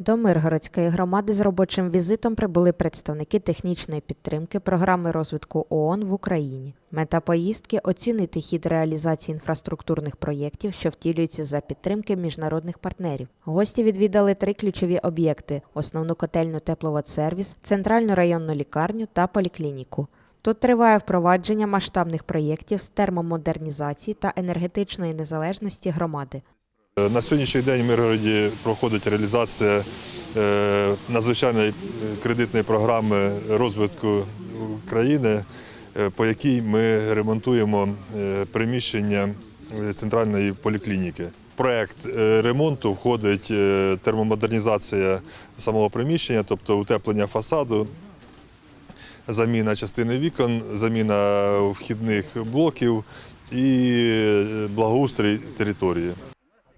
До Миргородської громади з робочим візитом прибули представники технічної підтримки програми розвитку ООН в Україні. Мета поїздки оцінити хід реалізації інфраструктурних проєктів, що втілюються за підтримки міжнародних партнерів. Гості відвідали три ключові об'єкти: основну котельну тепловодсервіс, центральну районну лікарню та поліклініку. Тут триває впровадження масштабних проєктів з термомодернізації та енергетичної незалежності громади. На сьогоднішній день в Миргороді проходить реалізація е, надзвичайної е, кредитної програми розвитку країни, е, по якій ми ремонтуємо е, приміщення е, центральної поліклініки. Проект е, ремонту входить е, термомодернізація самого приміщення, тобто утеплення фасаду, заміна частини вікон, заміна вхідних блоків і е, благоустрій території.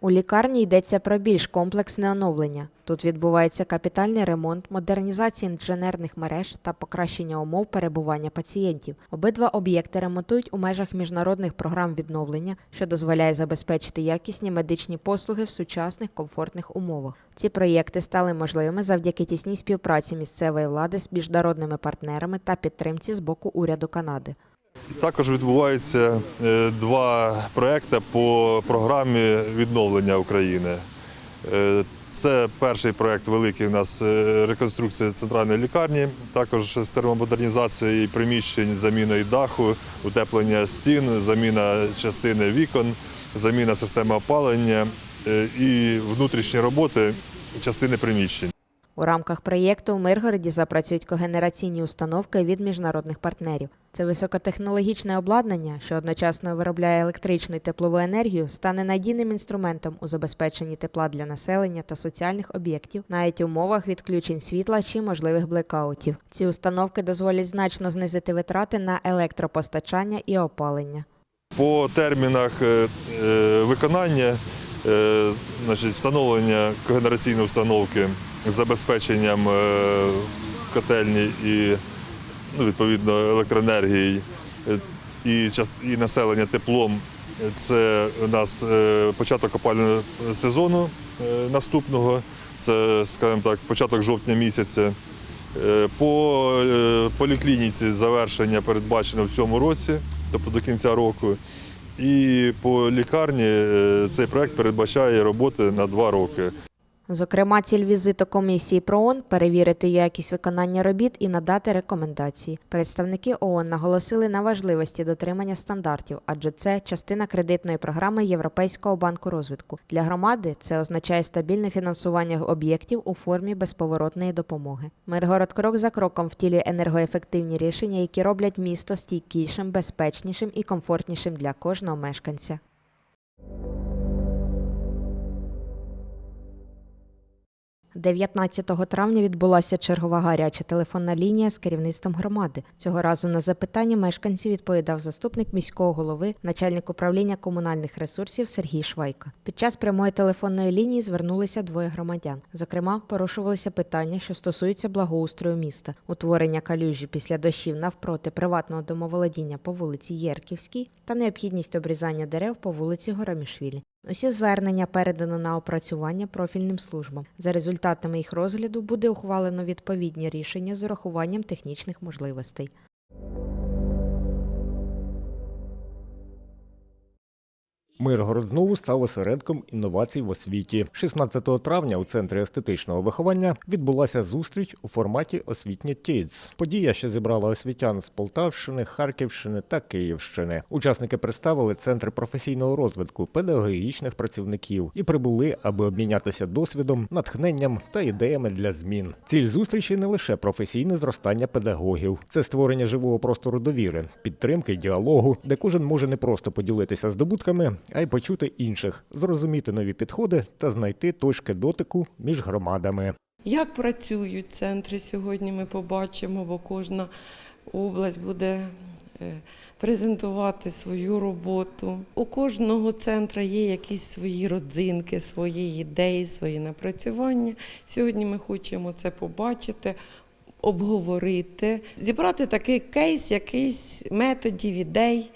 У лікарні йдеться про більш комплексне оновлення. Тут відбувається капітальний ремонт, модернізація інженерних мереж та покращення умов перебування пацієнтів. Обидва об'єкти ремонтують у межах міжнародних програм відновлення, що дозволяє забезпечити якісні медичні послуги в сучасних комфортних умовах. Ці проєкти стали можливими завдяки тісній співпраці місцевої влади з міжнародними партнерами та підтримці з боку уряду Канади. Також відбуваються е, два проекти по програмі відновлення України. Е, Це перший проект великий у нас е, реконструкція центральної лікарні, також з термомодернізацією приміщень, заміною даху, утеплення стін, заміна частини вікон, заміна системи опалення і внутрішні роботи частини приміщень. У рамках проєкту в Миргороді запрацюють когенераційні установки від міжнародних партнерів. Це високотехнологічне обладнання, що одночасно виробляє електричну і теплову енергію, стане надійним інструментом у забезпеченні тепла для населення та соціальних об'єктів, навіть у умовах відключень світла чи можливих блекаутів. Ці установки дозволять значно знизити витрати на електропостачання і опалення. По термінах е, е, виконання, е, значить, встановлення когенераційної установки забезпеченням е, котельні і ну, відповідно електроенергії е, і, і населення теплом. Це у нас е, початок опалювального сезону наступного, це, скажімо так, початок жовтня місяця. По поліклініці завершення передбачено в цьому році, тобто до кінця року. І по лікарні цей проект передбачає роботи на два роки. Зокрема, ціль візиту комісії ПРООН – перевірити якість виконання робіт і надати рекомендації. Представники ООН наголосили на важливості дотримання стандартів, адже це частина кредитної програми Європейського банку розвитку. Для громади це означає стабільне фінансування об'єктів у формі безповоротної допомоги. Миргород крок за кроком втілює енергоефективні рішення, які роблять місто стійкішим, безпечнішим і комфортнішим для кожного мешканця. 19 травня відбулася чергова гаряча телефонна лінія з керівництвом громади. Цього разу на запитання мешканців відповідав заступник міського голови, начальник управління комунальних ресурсів Сергій Швайка. Під час прямої телефонної лінії звернулися двоє громадян. Зокрема, порушувалися питання, що стосуються благоустрою міста, утворення калюжі після дощів навпроти приватного домоволодіння по вулиці Єрківській та необхідність обрізання дерев по вулиці Горамішвілі. Усі звернення передано на опрацювання профільним службам. За результатами їх розгляду буде ухвалено відповідні рішення з урахуванням технічних можливостей. Миргород знову став осередком інновацій в освіті. 16 травня у центрі естетичного виховання відбулася зустріч у форматі освітня Тіц. Подія, що зібрала освітян з Полтавщини, Харківщини та Київщини. Учасники представили центри професійного розвитку педагогічних працівників і прибули, аби обмінятися досвідом, натхненням та ідеями для змін. Ціль зустрічі не лише професійне зростання педагогів, це створення живого простору довіри, підтримки, діалогу, де кожен може не просто поділитися здобутками, а й почути інших, зрозуміти нові підходи та знайти точки дотику між громадами. Як працюють центри сьогодні, ми побачимо, бо кожна область буде е, презентувати свою роботу. У кожного центру є якісь свої родзинки, свої ідеї, свої напрацювання. Сьогодні ми хочемо це побачити. Обговорити, зібрати такий кейс, якийсь методів, ідей,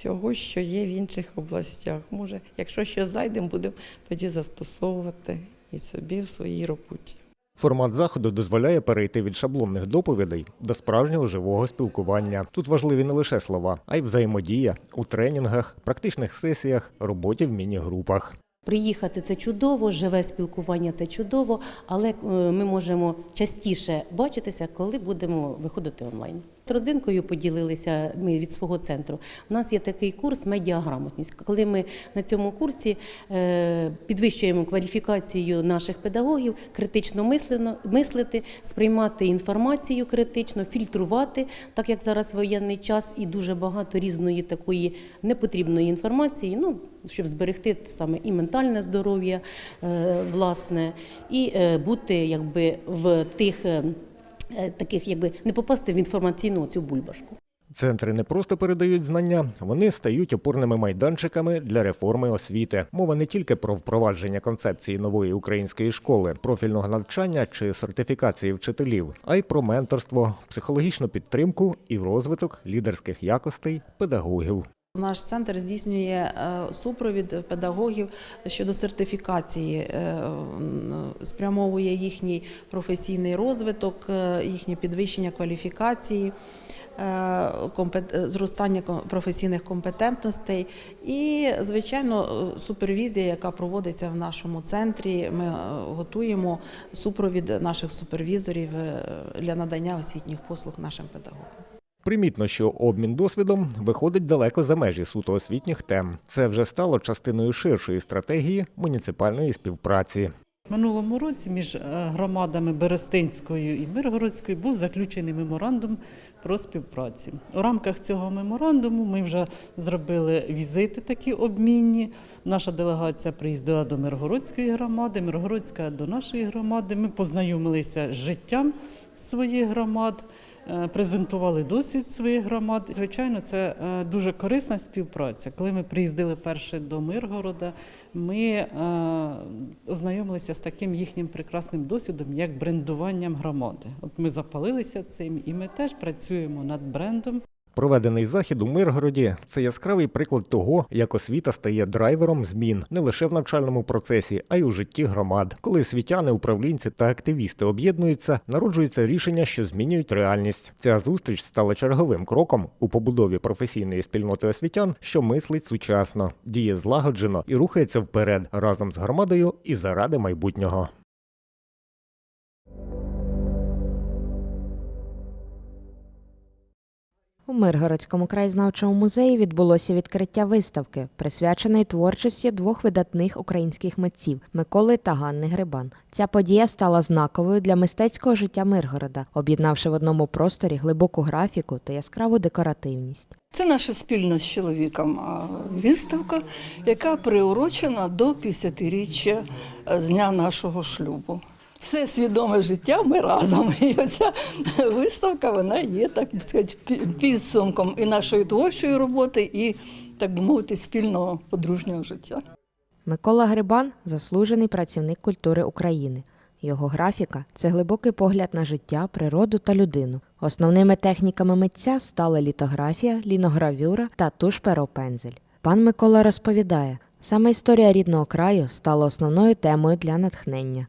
всього, що є в інших областях. Може, якщо щось зайдемо, будемо тоді застосовувати і собі в своїй роботі. Формат заходу дозволяє перейти від шаблонних доповідей до справжнього живого спілкування. Тут важливі не лише слова, а й взаємодія у тренінгах, практичних сесіях, роботі в міні-групах. Приїхати це чудово, живе спілкування це чудово, але е, ми можемо частіше бачитися, коли будемо виходити онлайн. Родзинкою поділилися ми від свого центру. У нас є такий курс медіаграмотність. Коли ми на цьому курсі е, підвищуємо кваліфікацію наших педагогів, критично мислено, мислити, сприймати інформацію критично, фільтрувати, так як зараз воєнний час і дуже багато різної такої непотрібної інформації. Ну щоб зберегти саме і ментальне здоров'я, е, власне, і е, бути якби в тих таких, якби не попасти в інформаційну цю бульбашку. Центри не просто передають знання, вони стають опорними майданчиками для реформи освіти. Мова не тільки про впровадження концепції нової української школи, профільного навчання чи сертифікації вчителів, а й про менторство, психологічну підтримку і розвиток лідерських якостей педагогів. Наш центр здійснює е, супровід педагогів щодо сертифікації, е, спрямовує їхній професійний розвиток, е, їхнє підвищення кваліфікації, зростання професійних компетентностей і, звичайно, супервізія, яка проводиться в нашому центрі. Ми готуємо супровід наших супервізорів для надання освітніх послуг нашим педагогам. Примітно, що обмін досвідом виходить далеко за межі суто освітніх тем. Це вже стало частиною ширшої стратегії муніципальної співпраці. Минулому році між е, громадами Берестинською і Миргородською був заключений меморандум про співпрацю. У рамках цього меморандуму ми вже зробили візити такі обмінні. Наша делегація приїздила до Миргородської громади, Миргородська до нашої громади. Ми познайомилися з життям своїх громад. Е, Презентували досвід своїх громад. Звичайно, це е, дуже корисна співпраця. Коли ми приїздили перше до Миргорода, ми е, ознайомилися з таким їхнім прекрасним досвідом, як брендуванням громади. От ми запалилися цим, і ми теж працюємо над брендом. Проведений захід у Миргороді це яскравий приклад того, як освіта стає драйвером змін не лише в навчальному процесі, а й у житті громад. Коли освітяни, управлінці та активісти об'єднуються, народжується рішення, що змінюють реальність. Ця зустріч стала черговим кроком у побудові професійної спільноти освітян, що мислить сучасно, діє злагоджено і рухається вперед разом з громадою і заради майбутнього. У Миргородському краєзнавчому музеї відбулося відкриття виставки, присвяченої творчості двох видатних українських митців Миколи та Ганни Грибан. Ця подія стала знаковою для мистецького життя Миргорода, об'єднавши в одному просторі глибоку графіку та яскраву декоративність. Це наша спільна з чоловіком виставка, яка приурочена до 50-річчя з дня нашого шлюбу. Все свідоме життя ми разом. І оця виставка вона є так сказати, підсумком і нашої творчої роботи, і так би мовити, спільного подружнього життя. Микола Грибан заслужений працівник культури України. Його графіка це глибокий погляд на життя, природу та людину. Основними техніками митця стали літографія, ліногравюра та туш перо пензель. Пан Микола розповідає, саме історія рідного краю стала основною темою для натхнення.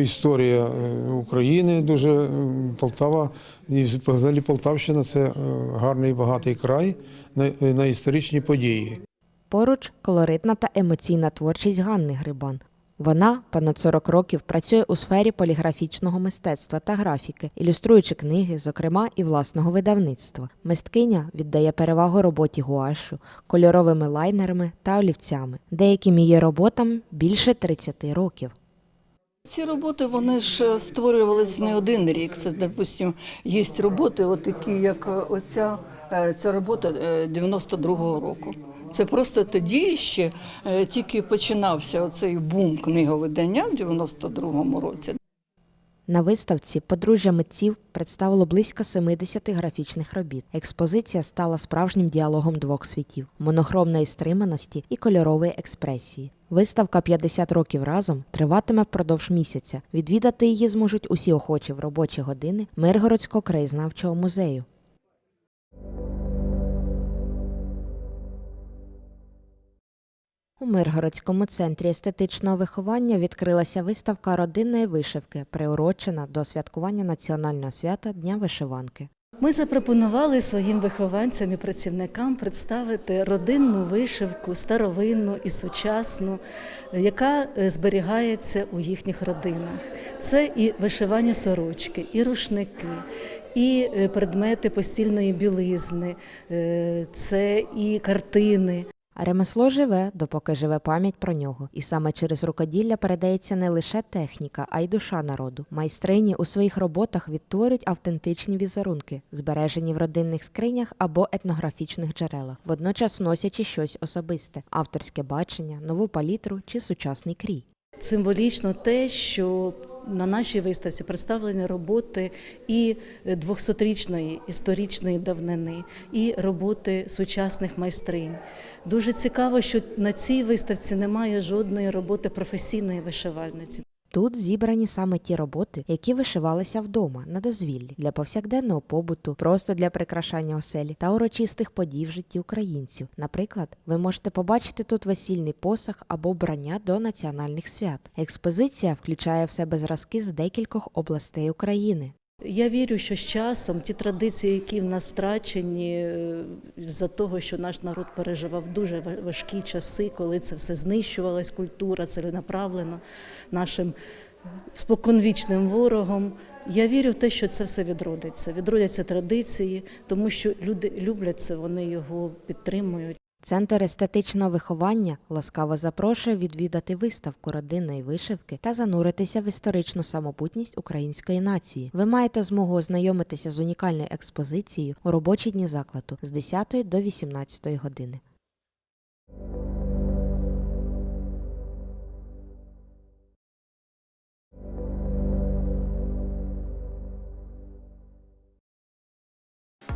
Історія е, України дуже е, Полтава і взагалі Полтавщина це е, гарний багатий край на, історичні події. Поруч колоритна та емоційна творчість Ганни Грибан. Вона понад 40 років працює у сфері поліграфічного мистецтва та графіки, ілюструючи книги, зокрема і власного видавництва. Мисткиня віддає перевагу роботі гуашу, кольоровими лайнерами та олівцями. Деяким її роботам більше 30 років. Ці роботи вони ж створювалися не один рік. Це, допустим, є роботи, от такі, як оця е, ця робота е, 92-го року. Це просто тоді ще е, тільки починався оцей бум книговидання в 92-му році. На виставці подружжя митців представило близько 70 графічних робіт. Експозиція стала справжнім діалогом двох світів монохромної стриманості і кольорової експресії. Виставка «50 років разом триватиме впродовж місяця. Відвідати її зможуть усі охочі в робочі години Миргородського краєзнавчого музею. У Миргородському центрі естетичного виховання відкрилася виставка родинної вишивки, приурочена до святкування національного свята Дня вишиванки. Ми запропонували своїм вихованцям і працівникам представити родинну вишивку, старовинну і сучасну, яка е, зберігається у їхніх родинах. Це і вишивання сорочки, і рушники, і е, предмети постільної білизни, е, це і картини. Ремесло живе, допоки живе пам'ять про нього. І саме через рукоділля передається не лише техніка, а й душа народу. Майстрині у своїх роботах відтворюють автентичні візерунки, збережені в родинних скринях або етнографічних джерелах, водночас вносячи щось особисте, авторське бачення, нову палітру чи сучасний крій. Символічно те, що на нашій виставці представлені роботи і 200-річної історичної давнини, і роботи сучасних майстринь. Дуже цікаво, що на цій виставці немає жодної роботи професійної вишивальниці. Тут зібрані саме ті роботи, які вишивалися вдома на дозвіллі для повсякденного побуту, просто для прикрашання оселі та урочистих подій в житті українців. Наприклад, ви можете побачити тут весільний посах або вбрання до національних свят. Експозиція включає в себе зразки з декількох областей України. Я вірю, що з часом ті традиції, які в нас втрачені, е, за того, що наш народ переживав дуже важкі часи, коли це все знищувалась культура, ціленаправлено нашим споконвічним ворогом. Я вірю в те, що це все відродиться. Відродяться традиції, тому що люди люблять це, вони його підтримують. Центр естетичного виховання ласкаво запрошує відвідати виставку родинної вишивки та зануритися в історичну самобутність української нації. Ви маєте змогу ознайомитися з унікальною експозицією у робочі дні закладу з 10 до 18 години.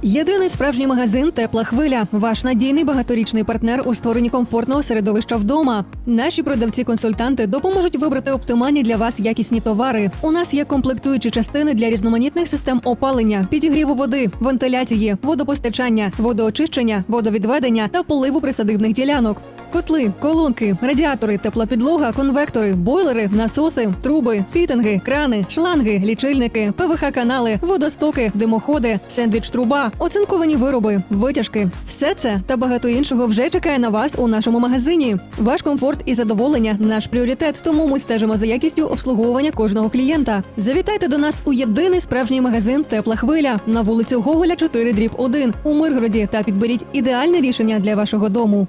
Єдиний справжній магазин Тепла хвиля. Ваш надійний багаторічний партнер у створенні комфортного середовища вдома. Наші продавці-консультанти допоможуть вибрати оптимальні для вас якісні товари. У нас є комплектуючі частини для різноманітних систем опалення, підігріву води, вентиляції, водопостачання, водоочищення, водовідведення та поливу присадибних ділянок. Котли, колонки, радіатори, теплопідлога, конвектори, бойлери, насоси, труби, фітинги, крани, шланги, лічильники, ПВХ-канали, водостоки, димоходи, сендвіч-труба, оцинковані вироби, витяжки. Все це та багато іншого вже чекає на вас у нашому магазині. Ваш комфорт і задоволення наш пріоритет, тому ми стежимо за якістю обслуговування кожного клієнта. Завітайте до нас у єдиний справжній магазин Тепла хвиля на вулицю Гоголя 4 дріб 1 у Миргороді та підберіть ідеальне рішення для вашого дому.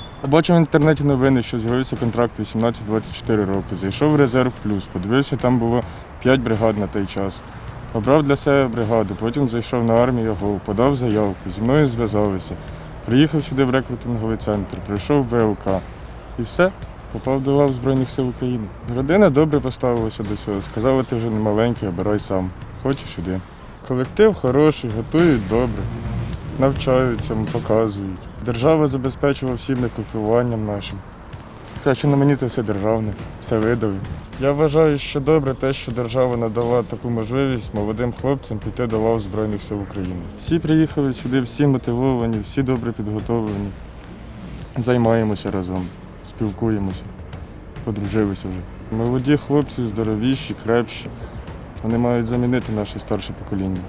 Побачив в інтернеті новини, що з'явився контракт 18-24 роки. Зайшов в резерв плюс, подивився, там було 5 бригад на той час. Обрав для себе бригаду, потім зайшов на армію ГОВ, подав заявку, зі мною зв'язалися. Приїхав сюди в рекрутинговий центр, прийшов в ВЛК. І все, попав до лав Збройних сил України. Родина добре поставилася до цього. Сказала, ти вже не маленький, обирай сам. Хочеш іди. Колектив хороший, готують добре навчаються, показують. Держава забезпечувала всім екіпіруванням нашим. Все, що на мені, це все державне, все видали. Я вважаю, що добре те, що держава надала таку можливість молодим хлопцям піти до лав Збройних сил України. Всі приїхали сюди, всі мотивовані, всі добре підготовлені. Займаємося разом, спілкуємося, подружилися вже. Молоді хлопці здоровіші, крепші. Вони мають замінити наше старше покоління.